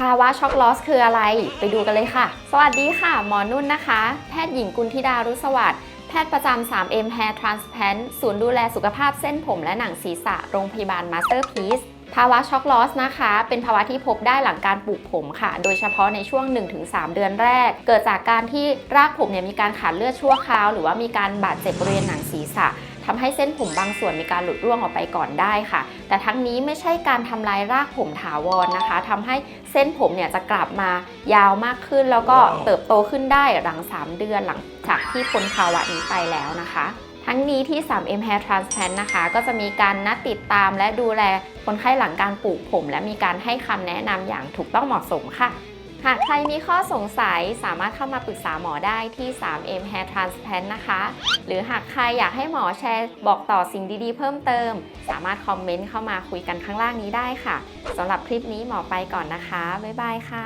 ภาวะช็อกลอสคืออะไร ไปดูกันเลยค่ะ สวัสดีค่ะ หมอนุ่นนะคะ แพทย์หญิงกุลธิดารุสวัสดิ์แพทย์ประจำ 3M Hair Transplant ศูนย์ดูแลสุขภาพเส้นผมและหนังศีรษะ โรงพยาบาล Masterpiece ภาวะช็อกลอสนะคะ เป็นภาวะที่พบได้หลังการปลูกผมค่ะ โดยเฉพาะในช่วง 1-3 เดือนแรก เกิดจากการที่รากผมเนี่ยมีการขาดเลือดชั่วคราว หรือว่ามีการบาดเจ็บบริเวณหนังศีรษะทำให้เส้นผมบางส่วนมีการหลุดร่วงออกไปก่อนได้ค่ะ แต่ทั้งนี้ไม่ใช่การทำลายรากผมถาวรนะคะทำให้เส้นผมเนี่ยจะกลับมายาวมากขึ้น แล้วก็เติบโตขึ้นได้หลัง 3 เดือนหลังจากที่พ้นภาวะนี้ไปแล้วนะคะ ทั้งนี้ที่ 3M Hair Transplant นะคะ ก็จะมีการนัดติดตามและดูแลคนไข้หลังการปลูกผม และมีการให้คำแนะนำอย่างถูกต้องเหมาะสมค่ะ หากใครมีข้อสงสัยสามารถเข้ามาปรึกษาหมอได้ที่ 3M Hair Transplant นะคะ หรือหากใครอยากให้หมอแชร์บอกต่อสิ่งดีๆ เพิ่มเติม สามารถคอมเมนต์เข้ามาคุยกันข้างล่างนี้ได้ค่ะสำหรับคลิปนี้หมอไปก่อนนะคะ บ๊ายบายค่ะ